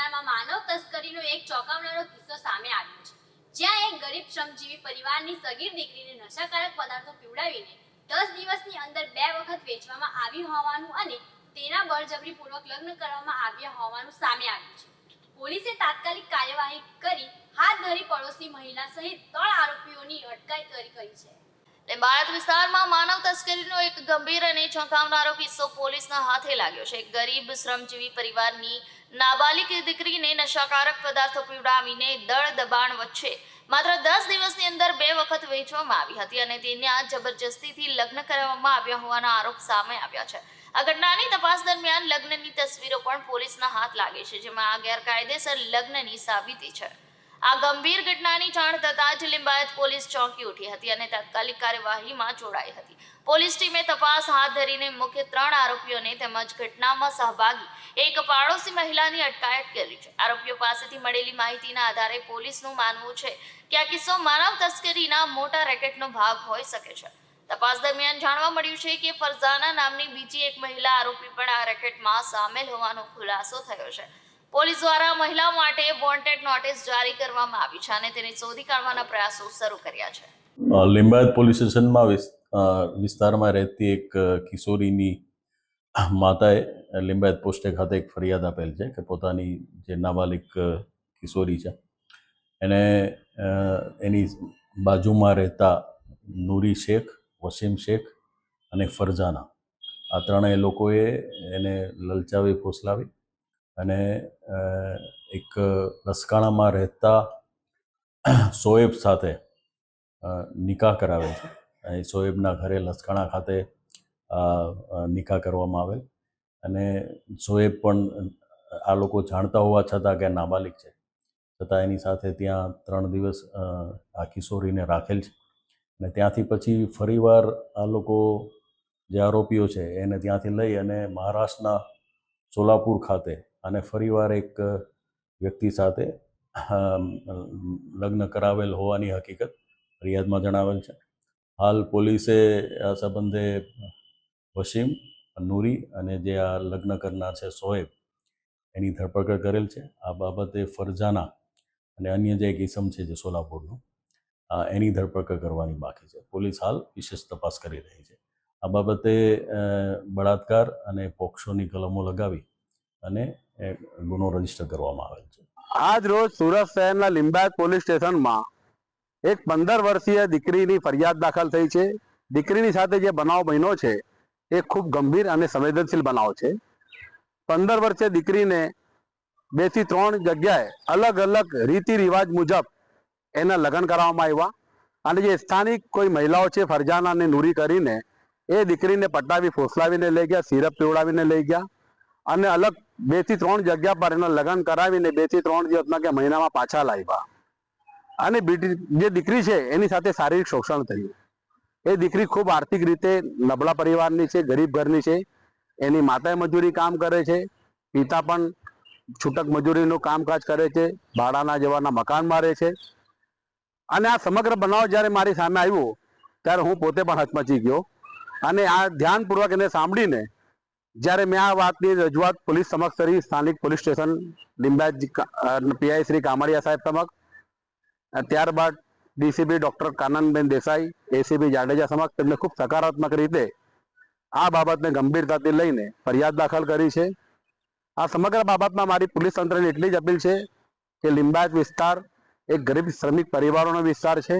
વિસ્તારમાં માનવ તસ્કરીનો એક ચોંકાવનારો કિસ્સો સામે આવ્યો છે. જ્યાં એક ગરીબ શ્રમજીવી પરિવારની સગીર દીકરીને નશાકારક પદાર્થો પીવડાવીને દસ દિવસની અંદર બે વખત વેચવામાં આવી હોવાનું અને તેના બળજબરીપૂર્વક લગ્ન કરવામાં આવ્યા હોવાનું સામે આવ્યું છે. પોલીસે તાત્કાલિક કાર્યવાહી કરી હાથ ધરી પડોશી મહિલા સહિત ત્રણ આરોપીઓની અટકાયત કરી છે. લિંબાયત વિસ્તારમાં માનવ તસ્કરીનો એક ગંભીર અને ચોંકાવનારો કિસ્સો પોલીસના હાથે લાગ્યો છે. ગરીબ, શ્રમજીવી પરિવારની નાબાલિગ દીકરીને નશાકારક પદાર્થો પીવડાવીને દળ દબાણ વચ્ચે માત્ર દસ દિવસની અંદર બે વખત વેચવામાં આવી હતી અને તેને આ જબરજસ્તીથી લગ્ન કરવામાં આવ્યા હોવાના આરોપ સામે આવ્યા છે. આ ઘટનાની તપાસ દરમિયાન લગ્નની તસવીરો પણ પોલીસના હાથ લાગે છે, જેમાં આ ગેરકાયદેસર લગ્નની સાબિતી છે. આ ગંભીર ઘટનાની જાણ થતાં જ લિંબાયત પોલીસ ચોંકી ઉઠી હતી અને તાત્કાલિક કાર્યવાહીમાં જોડાઈ હતી. પોલીસ ટીમે તપાસ હાથ ધરીને મુખ્ય ત્રણ આરોપીઓને તેમજ ઘટનામાં સહભાગી એક પાડોશી મહિલાની અટકાયત કરી છે. આરોપીઓ પાસેથી મળેલી માહિતીના આધારે પોલીસનું માનવું છે કે આ કિસ્સો માનવ તસ્કરીના મોટા રેકેટનો ભાગ હોઈ શકે છે. તપાસ દરમિયાન જાણવા મળ્યું છે કે ફરઝાના નામની બીજી એક મહિલા આરોપી પણ આ રેકેટમાં સામેલ હોવાનો ખુલાસો થયો છે. પોલીસ દ્વારા મહિલા માટે વોન્ટેડ નોટિસ જારી કરવામાં આવી છે અને તેને શોધી કાઢવાના પ્રયાસો શરૂ કર્યા છે. લિંબાયત પોલીસ સ્ટેશનમાં વિસ્તારમાં રહેતી એક કિશોરીની માતાએ લિંબાયત પોસ્ટે ખાતે એક ફરિયાદ આપેલ છે કે પોતાની જે નાબાલિક કિશોરી છે, એને એની બાજુમાં રહેતા નૂરી શેખ, વસીમ શેખ અને ફરજાના આ ત્રણેય લોકોએ એને લલચાવી ફોસલાવી અને એક લસકાણામાં રહેતા સોએબ સાથે નિકાહ કરાવે છે. અહીં સોએબના ઘરે લસકાણા ખાતે નિકાહ કરવામાં આવેલ. અને સોએબ પણ, આ લોકો જાણતા હોવા છતાં કે નાબાલિક છે. છતાં એની સાથે ત્યાં ત્રણ દિવસ આ કિશોરીને રાખેલ છે. અને ત્યાંથી પછી ફરીવાર આ લોકો જે આરોપીઓ છે એને ત્યાંથી લઈ અને મહારાષ્ટ્રના સોલાપુર ખાતે અને ફરીવાર એક વ્યક્તિ સાથે લગ્ન કરાવેલ હોવાની હકીકત ફરિયાદમાં જણાવેલ છે. હાલ પોલીસે આ સંબંધે વસીમ, નૂરી અને જે આ લગ્ન કરનાર છે સોએબ એની ધરપકડ કરેલ છે. આ બાબતે ફરજાના અને અન્ય જે એક ઇસમ છે જે સોલાપુરનું એની ધરપકડ કરવાની બાકી છે. પોલીસ હાલ વિશેષ તપાસ કરી રહી છે. આ બાબતે બળાત્કાર અને પોક્સોની કલમો લગાવી અને ગુનો રજિસ્ટર કરવામાં આવેલ છે. આજ રોજ સુરત શહેરના લિંબાયત પોલીસ સ્ટેશનમાં એક પંદર વર્ષીય દીકરીની ફરિયાદ દાખલ થઈ છે. દીકરીની સાથે જે બનાવ બન્યો છે એ ખૂબ ગંભીર અને સંવેદનશીલ બનાવ છે. પંદર વર્ષીય દીકરીને બેથી ત્રણ જગ્યાએ અલગ અલગ રીતિ રિવાજ મુજબ એના લગ્ન કરવામાં આવ્યા. અને જે સ્થાનિક કોઈ મહિલાઓ છે ફરજાના અને નૂરી કરીને એ દીકરીને પટાવી, ફોસલાવીને લઈ ગયા, સિરપ પીવડાવીને લઈ ગયા. અને અલગ બેથી ત્રણ જગ્યા પર એના લગ્ન કરાવીને બેથી ત્રણ દિવસમાં કે મહિનામાં પાછા લાવ્યા અને જે દીકરી છે, એની સાથે શારીરિક શોષણ થયું. એ દીકરી ખૂબ આર્થિક રીતે નબળા પરિવારની છે, ગરીબ ઘરની છે. એની માતાએ મજૂરી કામ કરે છે. પિતા પણ છૂટક મજૂરીનું કામકાજ કરે છે. ભાડાના જેવાના મકાન મારે છે. અને આ સમગ્ર બનાવ જ્યારે મારી સામે આવ્યો, ત્યારે હું પોતે પણ હચમચી ગયો. અને આ ધ્યાનપૂર્વક એને સાંભળીને જ્યારે મેં આ વાતની રજૂઆત પોલીસ સમક્ષ કરી, સ્થાનિક police station, Limbayat PI Shri Kamadia સાહેબ સમક્ષ. ત્યારબાદ DCB doctor Kananben Desai ACB Jadeja સમક્ષ તેમને ખૂબ સકારાત્મક રીતે આ બાબતને ગંભીરતાથી લઈને ફરિયાદ દાખલ કરી છે. આ સમગ્ર બાબતમાં મારી પોલીસ તંત્રને એટલી જ અપીલ છે કે લિંબાયત વિસ્તાર એક ગરીબ શ્રમિક પરિવારોનો વિસ્તાર છે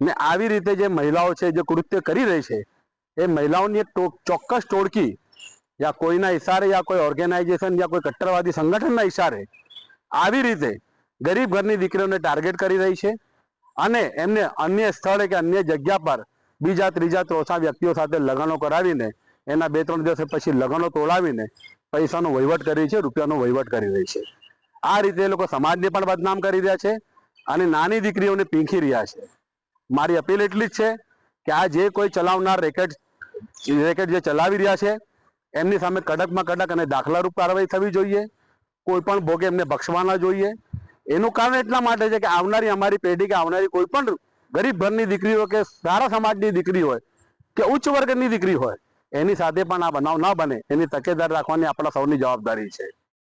ને આવી રીતે જે મહિલાઓ છે, જે કૃત્ય કરી રહી છે, એ મહિલાઓની એક ચોક્કસ ટોળકી યા કોઈના ઇશારે યા કોઈ ઓર્ગેનાઇઝેશન યા કોઈ કટ્ટરવાદી સંગઠનના ઇશારે આવી રીતે ગરીબ ઘરની દીકરીઓને ટાર્ગેટ કરી રહી છે અને એમને અન્ય સ્થળે કે અન્ય જગ્યા પર બીજા ત્રીજા ચોથા વ્યક્તિઓ સાથે લગ્નો કરાવીને એના બે ત્રણ દિવસ પછી લગ્નો તોડાવીને પૈસાનો વહીવટ કરી છે, રૂપિયાનો વહીવટ કરી રહી છે. આ રીતે એ લોકો સમાજને પણ બદનામ કરી રહ્યા છે અને નાની દીકરીઓને પીંખી રહ્યા છે. મારી અપીલ એટલી જ છે કે આ જે કોઈ ચલાવનાર રેકેટ રેકેટ જે ચલાવી રહ્યા છે એમની સામે કડકમાં કડક અને દાખલારૂપ કાર્યવાહી થવી જોઈએ. કોઈ પણ ભોગે એમને બક્ષવાના જોઈએ. એનું કારણ એટલા માટે છે કે આવનારી અમારી પેઢી કે આવનારી કોઈ પણ ગરીબ ઘરની દીકરી હોય કે સારા સમાજની દીકરી હોય કે ઉચ્ચ વર્ગની દીકરી હોય, એની સાથે પણ આ બનાવ ન બને. એની તકેદારી રાખવાની આપણા સૌની જવાબદારી છે.